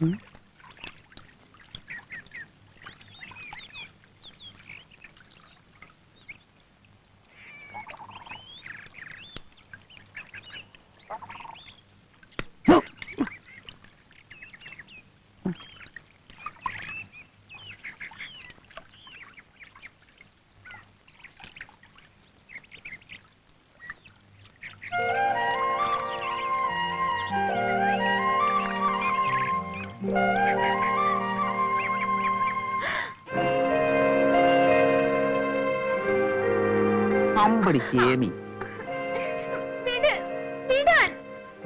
Hmm? അമ്പടി കേമി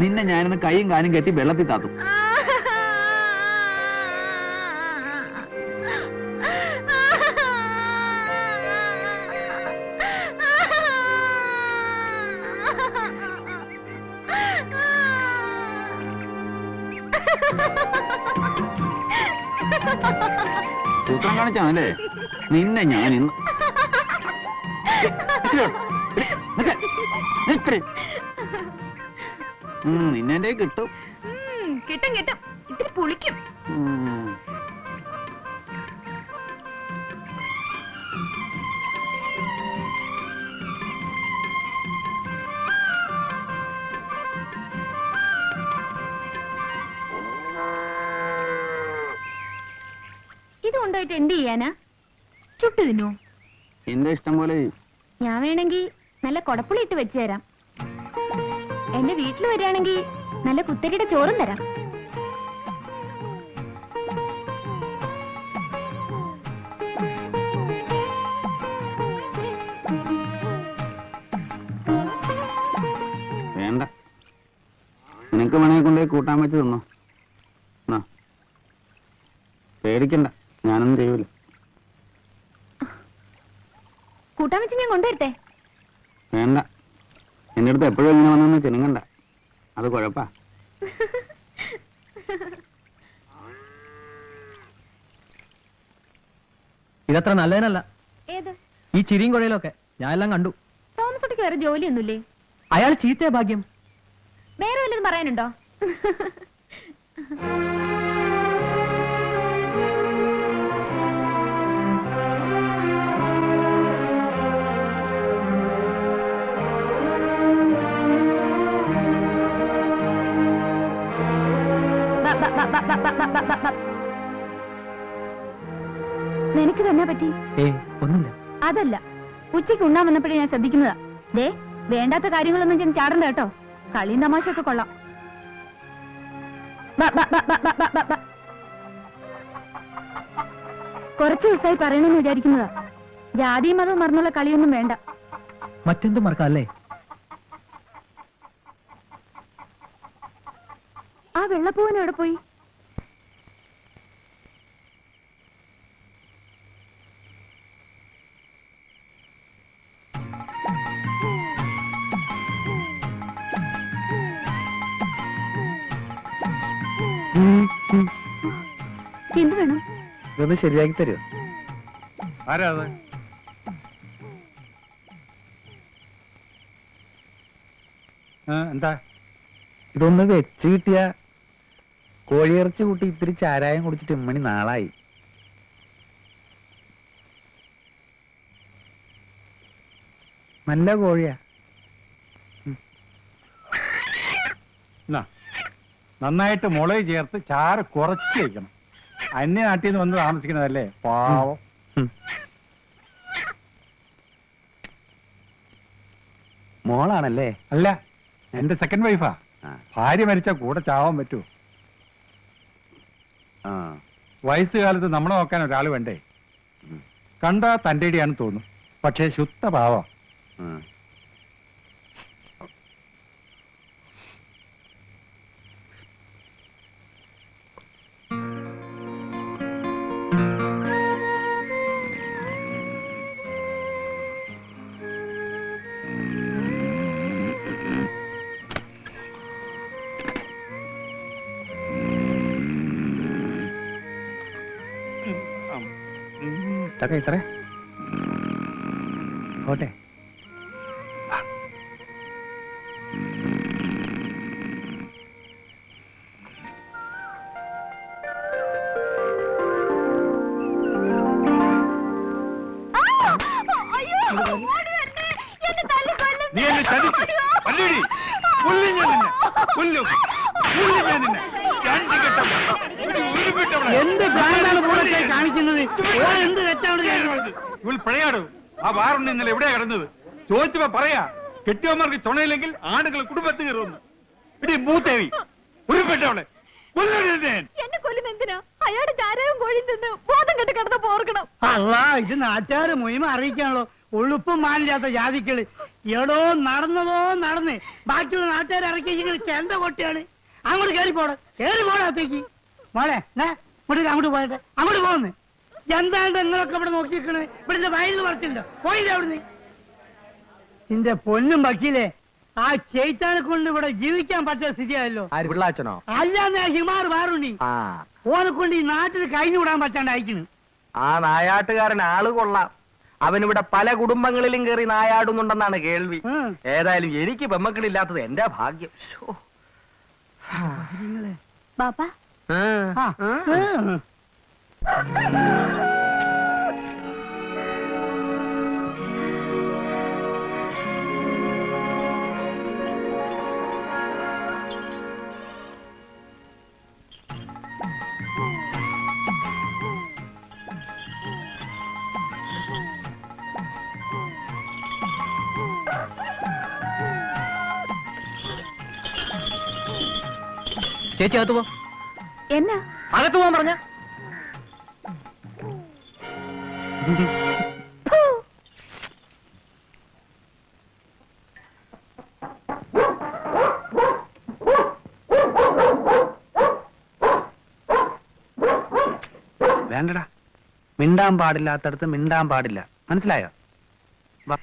നിന്നെ ഞാനിന്ന് കൈയും കാലും കെട്ടി വെള്ളത്തിൽ താത്തും സൂത്രം കാണിച്ചാണല്ലേ നിന്നെ ഞാൻ ഇന്ന് നിന്നെ കിട്ടും. കിട്ടും കിട്ടും. ഇത്തിരി പുളിക്കും. ഇത് കൊണ്ടുപോയിട്ട് എന്ത് ചെയ്യാനാ? ചുട്ടു തിന്നു? എന്റെ ഇഷ്ടം പോലെ? ഞാൻ വേണമെങ്കിൽ നല്ല കൊടപ്പുളി ഇട്ട് വെച്ചു തരാം. എന്റെ വീട്ടിൽ വരികയാണെങ്കിൽ നല്ല കുത്തരിയുടെ ചോറും തരാം. വേണ്ട. നിനക്ക് വേണമെങ്കിൽ കൊണ്ടുപോയി കൂട്ടാൻ വെച്ച് തന്നോ. എന്നാ. പേടിക്കണ്ട ഞാനൊന്നും ചെയ്യൂല. കൂട്ടാൻ വെച്ച് ഞാൻ കൊണ്ടുവരട്ടെ? വേണ്ട. എന്റെ അടുത്ത് എപ്പോഴും ഇങ്ങനെ വന്നെന്ന് ചെനുങ്ങണ്ട അത് കുഴപ്പാ. ഇതത്ര നല്ലതിനല്ല. ഏത്? ഈ ചിരിയും കുഴയിലൊക്കെ ഞാൻ എല്ലാം കണ്ടു. തോമസ് കുട്ടിക്ക് വേറെ ജോലിയൊന്നുമില്ലേ? അയാൾ ചീത്തയ ഭാഗ്യം. വേറെ വല്ലതും പറയാനുണ്ടോ? നിനക്ക് തന്നെ പറ്റി? ഒന്നുമില്ല. അതല്ല. ഉച്ചയ്ക്ക് ഉണ്ണാൻ വന്നപ്പോഴേ ഞാൻ ശ്രദ്ധിക്കുന്നതാ. ദേ വേണ്ടാത്ത കാര്യങ്ങളൊന്നും ഞാൻ ചാടണ്ട കേട്ടോ. കളിയും തമാശയൊക്കെ കൊള്ളാം. കൊറച്ചു. ദിവസമായി പറയണമെന്ന് വിചാരിക്കുന്നതാ. ജാതിയും മതവും മറന്നുള്ള കളിയൊന്നും വേണ്ട. മറ്റെന്തും മറക്കാല്ലേ ആ വെള്ളപ്പൂവൻ എവിടെ പോയി? എന്ത് വേണം? ഇതൊന്ന് ശരിയാക്കി തരുമോ ആരാ അത് എന്താ? ഇതൊന്ന് വെച്ച് കിട്ടിയ കോഴിയിറച്ചി കൂട്ടി ഇത്തിരി ചാരായം കുടിച്ചിട്ട് ഇമ്മണി നാളായി. നല്ല കോഴിയാ. നന്നായിട്ട് മുളക് ചേർത്ത് ചാറ് കുറച്ച് വയ്ക്കണം അന്യ നാട്ടിൽ നിന്ന് വന്ന് താമസിക്കുന്നതല്ലേ? പാവം. മോളാണല്ലേ? അല്ല എന്റെ സെക്കൻഡ് വൈഫാ ഭാര്യ മരിച്ച കൂടെ ചാവാൻ പറ്റുമോ ആ. വയസ്സുകാലത്ത് നമ്മളെ നോക്കാൻ ഒരാൾ വേണ്ടേ. കണ്ടാ തന്റെ ഇടിയാണെന്ന് തോന്നും. പക്ഷേ ശുദ്ധ പാവം. തക്കൈ സാറേ. പോട്ടെ. നീ എന്നെ ചതിച്ചു കൊല്ലും ഞാൻ നിന്നെ. കൊല്ലും കൊല്ലും ഞാൻ നിന്നെ. രണ്ടു കെട്ടം എന്ത് ഭ്രാന്താണ് പൂർണമായി കാണിക്കുന്നത്? എന്ത് തെറ്റാണ് ഇവൾ പിഴയാടും ആ വാറുണ്ട് ഇന്നലെ എവിടെയാ കിടന്നത്? ചോദിച്ചപ്പോ പറയാ കെട്ടിയവന്മാർക്ക് തുണയില്ലെങ്കിൽ ആടുകൾ കുടുംബത്തിൽ കയറുന്നു ഇടി മൂത്തേവി ഉരുപ്പെട്ടവളെ അയാളുടെ ചാരവും കോഴിയും തിന്ന് ബോധം കെട്ട് കിടന്ന പോർക്കണം. അല്ല ഇത് നാട്ടുകാര് മുയിമ അറിയിക്കാണല്ലോ ഉളുപ്പും മാനില്ലാത്ത ജാതിക്കൾ. എടോ നടന്നതോ നടന്ന്. ബാക്കിയുള്ള നാട്ടുകാർ ഇറക്കി ചെണ്ട കൊട്ടിയാണ്. അങ്ങോട്ട് കയറി കേറി കയറി പോടാത്തേക്ക് മോളെ ഇവിടെ അങ്ങോട്ട് പോയത് അങ്ങോട്ട് പോകുന്നു എന്താണ് നിങ്ങളൊക്കെ ഇവിടെ നോക്കിയിരിക്കണേ? ഇവിടെ വയലിൽ പറിച്ചിട്ടുണ്ടോ. പോയില്ല അവിടുന്ന്? നിന്റെ പൊന്നും വക്കീലേ ആ ചേച്ചാനെ കൊണ്ട് ഇവിടെ ജീവിക്കാൻ പറ്റിയ സ്ഥിതിയായല്ലോ. പിള്ളാച്ചനോ? അല്ലാന്ന് ഹിമാർ വാറുണ്ണി. ഓനെ കൊണ്ട് ഈ നാട്ടിൽ കഴിഞ്ഞു വിടാൻ പറ്റാണ്ട് അയക്കുന്നു ആ നായാട്ടുകാരൻ ആൾ കൊള്ളാം. അവനിവിടെ പല കുടുംബങ്ങളിലും കയറി നായാടുന്നുണ്ടെന്നാണ് കേൾവി. ഏതായാലും എനിക്ക് പെമ്മക്കളില്ലാത്തത് എന്റെ ഭാഗ്യം. ശോ. ബാപ്പാ ആ. ആ, ഉം. ചേച്ചി അകത്ത് പോ എന്നാ? അകത്ത് പോകാൻ പറഞ്ഞ? വേണ്ടടാ. മിണ്ടാൻ പാടില്ലാത്തടത്ത് മിണ്ടാൻ പാടില്ല. മനസ്സിലായോ ും?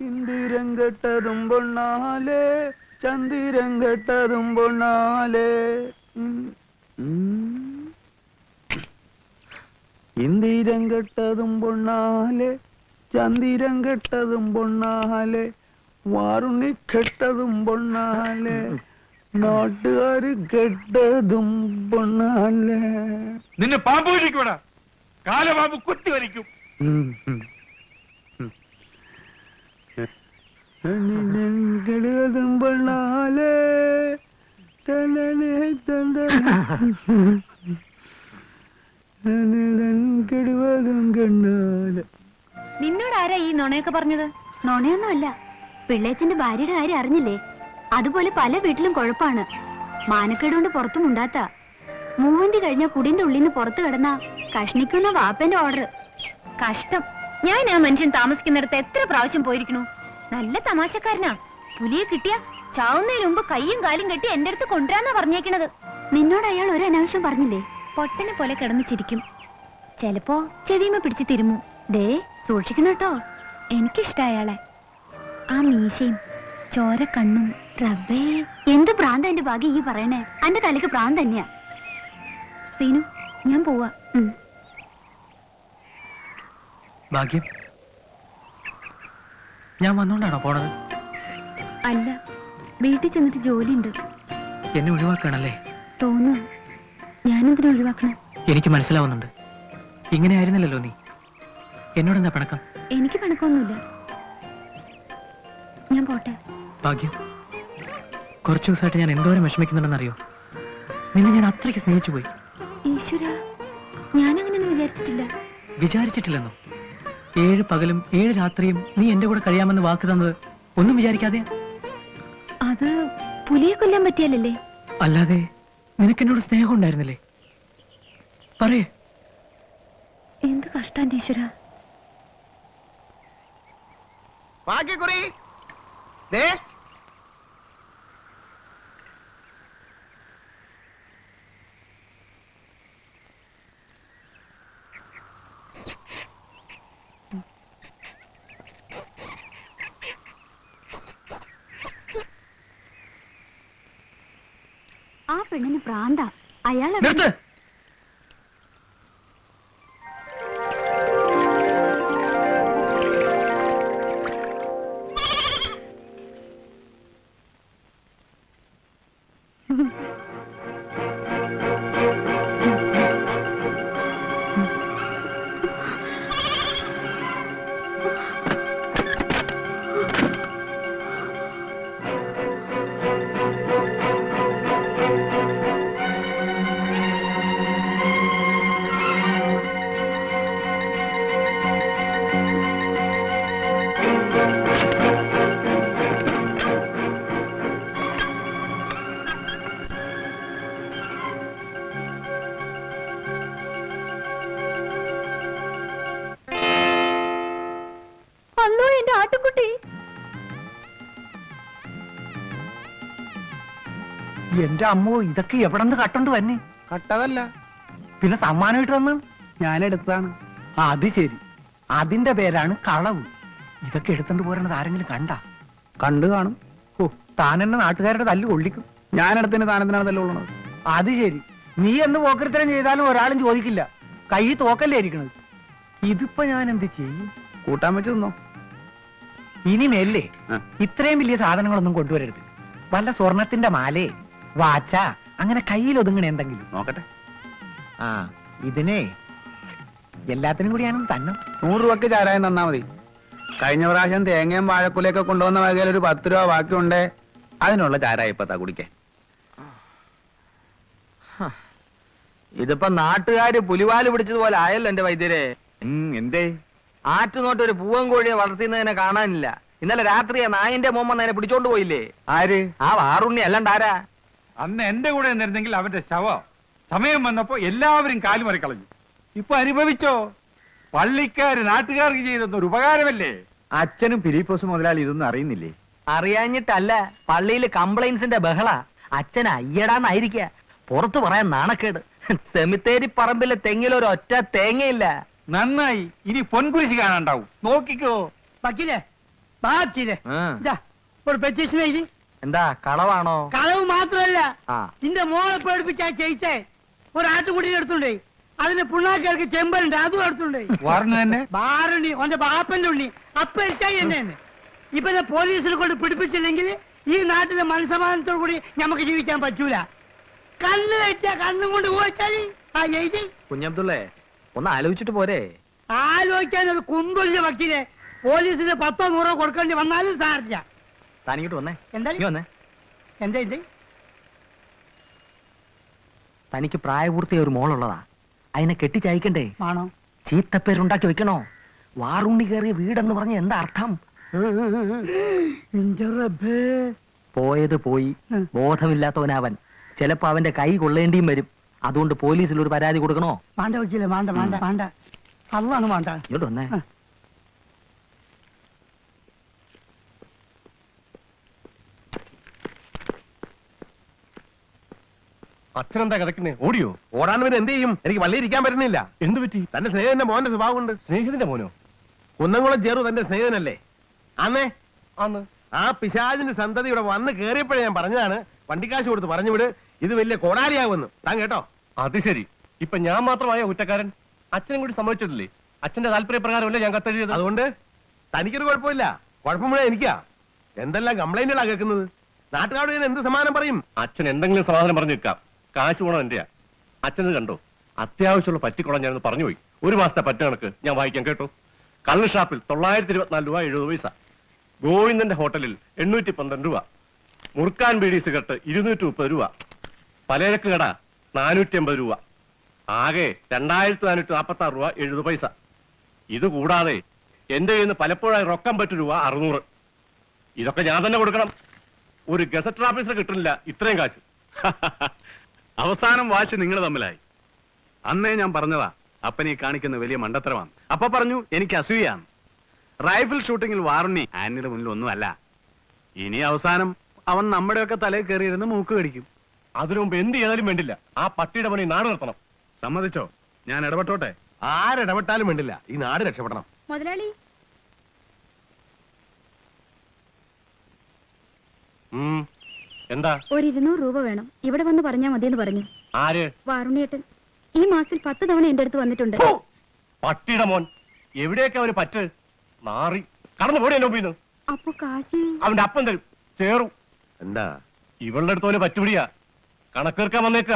ഇന്ദിരം കെട്ടതും പൊണ്ണാലേ ചന്ദിരം കെട്ടതും പൊണ്ണാലേ. ഇന്ദിരം കെട്ടതും പൊണ്ണാലേ ചന്ദിരം കെട്ടതും പൊണ്ണാലേ വാറുണ്ണി കെട്ടതും പൊണ്ണാലേ നാട്ടുകാര് കെട്ടതും പൊണ്ണാലേ നിന്നെ പാമ്പ് കഴിക്കൂടാ കാലപാമ്പ് കുത്തി വലിക്കും ഉം, ഉം. ഉം. ചന്ദിരം കെട്ടതും പൊണ്ണാലേ തലലേ തണ്ടലേ. ചന്ദിരം കെടുവതും കണ്ണാലെ നിന്നോട് ആരാ ഈ നുണയൊക്കെ പറഞ്ഞത്? നുണയൊന്നുമല്ല. പിള്ളേച്ചന്റെ ഭാര്യയുടെ കാര്യം അറിഞ്ഞില്ലേ? അതുപോലെ പല വീട്ടിലും കുഴപ്പാണ്. മാനക്കേട് കൊണ്ട് പുറത്തും ഉണ്ടാത്ത. മൂവന്തി കഴിഞ്ഞ കുടിന്റെ ഉള്ളിൽ നിന്ന് പുറത്തു കിടന്ന കഷ്ണിക്കുന്ന വാപ്പന്റെ ഓർഡർ കഷ്ടം. ഞാൻ ആ മനുഷ്യൻ താമസിക്കുന്നിടത്ത് എത്ര പ്രാവശ്യം പോയിരിക്കണു? നല്ല തമാശക്കാരനാ. പുലിയെ കിട്ടിയ ചാവുന്നതിന് മുമ്പ് കയ്യും കാലും കെട്ടി എന്റെ അടുത്ത് കൊണ്ടുവരാന്നാ പറഞ്ഞേക്കണത്. നിന്നോട് അയാൾ ഒരു അനാവശ്യം പറഞ്ഞില്ലേ? പൊട്ടനെ പോലെ കിടന്ന് ചിരിക്കും. ചെലപ്പോ ചെവിമ പിടിച്ച് തിരുമു. ദേ സൂക്ഷിക്കണം കേട്ടോ. എനിക്കിഷ്ട അയാളെ. ആ മീശയും ചോര കണ്ണും റബ്ബേ എന്ത് പ്രാന്ത എന്റെ ഭാഗ്യം ഈ പറയണേ? എന്റെ തലക്ക് പ്രാന്ത് തന്നെയാ. സീനു ഞാൻ പോവാ. ഭാഗ്യം. ഞാൻ വന്നോണ്ടാണോ പോണത്? അല്ല വീട്ടിൽ ചെന്നിട്ട് ജോലിയുണ്ട്. എന്നെ ഒഴിവാക്കണല്ലേ? തോന്നുന്നു. ഞാനെന്തിനു ഒഴിവാക്കണം? എനിക്ക് മനസ്സിലാവുന്നുണ്ട്. ഇങ്ങനെ ആയിരുന്നില്ലല്ലോ നീ. എന്നോട് എന്നോടെന്താ പണക്കം? എനിക്ക് പണക്കൊന്നുമില്ല ഞാൻ പോട്ടെ. ഭാഗ്യം. കുറച്ചു ദിവസമായിട്ട് ഞാൻ എന്തോരം വിഷമിക്കുന്നുണ്ടെന്നറിയോ? നിന്നെ ഞാൻ അത്രയ്ക്ക് സ്നേഹിച്ചു പോയി ഈശ്വര ഞാനങ്ങനെ വിചാരിച്ചിട്ടില്ല. വിചാരിച്ചിട്ടില്ലെന്നോ? ഏഴ് പകലും ഏഴ് രാത്രിയും നീ എന്റെ കൂടെ കഴിയാമെന്ന് വാക്ക് തന്നത് ഒന്നും വിചാരിക്കാതെ. അത് പുലിയെ കൊല്ലാൻ പറ്റിയാലല്ലേ? അല്ലാതെ നിനക്ക് എന്നോട് സ്നേഹം ഉണ്ടായിരുന്നില്ലേ? പറയേ. എന്ത് കഷ്ടാന്റെ ഈശ്വര? ബാക്കി ദേ ആ പെണ്ണിന് പ്രാന്ത. അയാളെ നിർത്ത്. എന്റെ അമ്മോ ഇതൊക്കെ എവിടെ നിന്ന് കട്ടോണ്ട് വന്നെ? കട്ടതല്ല. പിന്നെ സമ്മാനമായിട്ട് വന്ന് ഞാൻ എടുത്തതാണ്. അത് ശരി. അതിന്റെ പേരാണ് കളവ്. ഇതൊക്കെ എടുത്തോണ്ട് പോരണത് ആരെങ്കിലും കണ്ട? കണ്ടു കാണും. ഓ താൻ എന്നെ നാട്ടുകാരുടെ തല്ല് കൊള്ളിക്കും. ഞാൻ എടുത്തതിന് താനെന്തിനാണ് തല്ല് തല്ലുള്ളത് അത് ശരി. നീ എന്ന് പോക്കരത്തരം ചെയ്താലും ഒരാളും ചോദിക്കില്ല. കൈ തോക്കല്ലേ ഇരിക്കണത്. ഇതിപ്പോ ഞാൻ എന്ത് ചെയ്യും? കൂട്ടാൻ വെച്ച് തിന്നോ? ഇനി മേലേ ഇത്രയും വലിയ സാധനങ്ങളൊന്നും കൊണ്ടുവരരുത്. വല്ല സ്വർണത്തിന്റെ മാലേ വാച്ച അങ്ങനെ കയ്യിൽ ഒതുങ്ങണ എന്തെങ്കിലും. നോക്കട്ടെ. ആ ഇതിനെ എല്ലാത്തിനും കൂടി ഞാനും തന്നെ നൂറ് രൂപക്ക് ചാരായം തന്നാ മതി. കഴിഞ്ഞ പ്രാവശ്യം തേങ്ങയും വാഴക്കുലയൊക്കെ കൊണ്ടുവന്ന വകയിൽ ഒരു പത്ത് രൂപ ബാക്കിയുണ്ട്. അതിനുള്ള ചാരായ ഇപ്പത്താ കുടിക്കാൻ ഇതിപ്പോ നാട്ടുകാര് പുലിവാൽ പിടിച്ചതുപോലെ ആയല്ലോ എന്റെ വൈദ്യരെ. എന്തേ? ആറ്റുനോട്ട് ഒരു പൂവൻ കോഴിയെ വളർത്തുന്നതിനെ കാണാനില്ല. ഇന്നലെ രാത്രി നായന്റെ നായിന്റെ മോമ്മ നേരെ പിടിച്ചോണ്ട് പോയില്ലേ? ആര്? ആ വാറുണ്ണി അല്ലാണ്ട് ആരാ? അന്ന് എന്റെ കൂടെ നിന്നിരുന്നെങ്കിൽ അവന്റെ ശവം. സമയം വന്നപ്പോ എല്ലാവരും കാലുമറി കളഞ്ഞു ഇപ്പൊ അനുഭവിച്ചോ? പള്ളിക്കാര് നാട്ടുകാർക്ക് ചെയ്തെന്ന ഒരു ഉപകാരമല്ലേ? അച്ഛനും ഫിലിപ്പോസും മുതലാളി ഇതൊന്നും അറിയുന്നില്ലേ? അറിയാഞ്ഞിട്ടല്ല പള്ളിയിൽ കംപ്ലൈൻസിന്റെ ബഹള. അച്ഛൻ അയ്യടാന്നായിരിക്ക. പുറത്തു പറയാൻ നാണക്കേട്. സെമിത്തേരി പറമ്പിലെ തെങ്ങിൽ ഒരു ഒറ്റ തേങ്ങയില്ല. നന്നായി. ഇനി പൊൻകുരിശി കാണാണ്ടാവും. നോക്കിക്കോ. വക്കീലേ ബാക്കിയില്ലേ ഒരു പെറ്റീഷൻ എഴുതി. എന്താ കളവാണോ? കളവ് മാത്രല്ല ആ. നിന്റെ മോളെ പേടിപ്പിച്ചാ ചെയ്ച്ചേ ഒരു ആട്ടുകുട്ടിനെ എടുത്തുണ്ടേ. അതിന് പുണ്ണാക്കിയർക്ക് ചെമ്പലുണ്ട് അതും എടുത്തുണ്ടേ. വാറിന് തന്നെ? ബാറുണ്ണി ഓന്റെ ബാപ്പന്റെ ഉണ്ണി. അപ്പ എരിച്ചായി എന്നെ. ഇപ്പൊ എന്നെ പോലീസിനെ കൊണ്ട് പിടിപ്പിച്ചില്ലെങ്കിൽ ഈ നാട്ടിലെ മനസമാധാനത്തോടു കൂടി നമുക്ക് ജീവിക്കാൻ പറ്റൂല. കണ്ണ് വെച്ചാ കണ്ണും കൊണ്ട് പോയിച്ചാൽ ആ എഴുതി. കുഞ്ഞബ്ദുള്ളേ ഒന്ന് ആലോചിച്ചിട്ട് പോരെ. ആലോചിക്കാൻ ഒരു കുന്തുല്യ വക്കീലെ പോലീസിന് പത്തോ നൂറോ കൊടുക്കേണ്ടി വന്നാലും സാറില്ല തനിക്കിട്ട് വന്നേ. എന്താ നീ വന്നേ. എന്താ ഇത് തനിക്ക് പ്രായപൂർത്തിയായ ഒരു മോളുള്ളതാ. അതിനെ കെട്ടിച്ചയക്കണ്ടേ. ആണോ? ചീത്തപ്പേരുണ്ടാക്കി വെക്കണോ? വാറുണ്ണി കയറിയ വീടെന്ന് പറഞ്ഞ എന്താ അർത്ഥം? പോയത് പോയി. ബോധമില്ലാത്തവനാവൻ ബോധമില്ലാത്തവനവൻ. ചിലപ്പോ അവന്റെ കൈ കൊള്ളേണ്ടിയും വരും. അതുകൊണ്ട് പോലീസിൽ ഒരു പരാതി കൊടുക്കണോ? വേണ്ട വക്കീലെ വേണ്ട വേണ്ട വേണ്ട അതാണ് വേണ്ട ഇങ്ങോട്ട് വന്നേ. അച്ഛനെന്താ കിടക്കുന്നേ ഓടിയോ? ഓടാൻ പിന്നെ എന്ത് ചെയ്യും? എനിക്ക് വള്ളി ഇരിക്കാൻ പറ്റുന്നില്ല. എന്ത് പറ്റി? തന്റെ സ്നേഹിതന്റെ മോന്റെ സ്വഭാവമുണ്ട്. സ്നേഹിതന്റെ മോനോ? കുന്നംകുളം ചേറു തന്റെ സ്നേഹിതനല്ലേ? അന്നേ ആന്ന് ആ പിശാചിന്റെ സന്തതി ഇവിടെ വന്ന് കേറിയപ്പോഴേ ഞാൻ പറഞ്ഞതാണ് വണ്ടിക്കാശ് കൊടുത്ത് പറഞ്ഞു വിട് ഇത് വലിയ കോടാലിയാവുമെന്ന് താൻ കേട്ടോ? അത് ശരി. ഇപ്പൊ ഞാൻ മാത്രമായ കുറ്റക്കാരൻ? അച്ഛനും കൂടി സമ്മതിച്ചിട്ടില്ലേ? അച്ഛന്റെ താല്പര്യപ്രകാരമല്ലേ ഞാൻ കത്തെഴുതിയത്? അതുകൊണ്ട് തനിക്കൊരു കുഴപ്പമില്ല. കുഴപ്പം മുഴുവൻ എനിക്കാ. എന്തെല്ലാം കംപ്ലൈന്റുകളാ കേൾക്കുന്നത്? നാട്ടുകാരോട് ഞാൻ എന്ത് സമാനം പറയും? അച്ഛൻ എന്തെങ്കിലും സമാധാനം പറഞ്ഞു നിൽക്കാം കാശ് പോണം എന്റെയാ. അച്ഛനത് കണ്ടോ? അത്യാവശ്യമുള്ള പറ്റിക്കുളം ഞാനൊന്ന് പറഞ്ഞു പോയി ഒരു മാസത്തെ പറ്റ കണക്ക് ഞാൻ വായിക്കാൻ കേട്ടോ. കള്ള് ഷാപ്പിൽ തൊള്ളായിരത്തി ഇരുപത്തിനാല് രൂപ എഴുപത് പൈസ. ഗോവിന്ദന്റെ ഹോട്ടലിൽ എണ്ണൂറ്റി പന്ത്രണ്ട് രൂപ. മുറുക്കാൻ ബീഡി സിഗരറ്റ് ഇരുന്നൂറ്റി മുപ്പത് രൂപ. പലചരക്ക് കട നാനൂറ്റി അമ്പത് രൂപ. ആകെ രണ്ടായിരത്തി നാനൂറ്റി നാൽപ്പത്തി ആറ് രൂപ എഴുപത് പൈസ. ഇത് കൂടാതെ എന്റെ കയ്യിൽ നിന്ന് പലപ്പോഴായി റൊക്കം പറ്റു രൂപ അറുന്നൂറ്. ഇതൊക്കെ ഞാൻ തന്നെ കൊടുക്കണം. ഒരു ഗസറ്റ് ഓഫീസർ കിട്ടുന്നില്ല ഇത്രയും കാശ്. അവസാനം വാശി നിങ്ങൾ തമ്മിലായി. അന്നേ ഞാൻ പറഞ്ഞതാ അപ്പനെ കാണിക്കുന്ന വലിയ മണ്ടത്തരമാണ്. അപ്പൊ പറഞ്ഞു എനിക്ക് അസൂയാണ് റൈഫിൾ ഷൂട്ടിങ്ങിൽ വാറുണ്ണി ആനിയുടെ മുന്നിൽ ഒന്നുമല്ല. ഇനി അവസാനം അവൻ നമ്മുടെയൊക്കെ തലയിൽ കയറിയിരുന്ന് മൂക്ക് കടിക്കും. അതിനു മുമ്പ് എന്ത് ചെയ്താലും വേണ്ടില്ല. ആ പട്ടിയുടെ പണി നാട് നിർത്തണം. സമ്മതിച്ചോ? ഞാൻ ഇടപെട്ടോട്ടെ? ആരിടപെട്ടാലും വേണ്ടില്ല. ഈ നാട് രക്ഷപ്പെടണം. മുതലാളി. ഉം. എന്താ? ഒരു ഇരുന്നൂറ് രൂപ വേണം. ഇവിടെ വന്ന് പറഞ്ഞാ മതി എന്ന് പറഞ്ഞു. ആര്? വാറുണ്ണിയേട്ടൻ. ഈ മാസത്തിൽ പത്ത് തവണ എന്റെ അടുത്ത് വന്നിട്ടുണ്ട്! പട്ടിയുടെ മോൻ. എവിടെയൊക്കെ അവന് പറ്റ്? മാറി കടന്നു പോടി എന്നെ അപ്പൊ കാശ്? അവന്റെ അപ്പം തരും. ചേറും. എന്താ? ഇവളുടെ അടുത്ത് അവന് പറ്റുപിടിയാ. കണക്കേർക്കാൻ വന്നേക്ക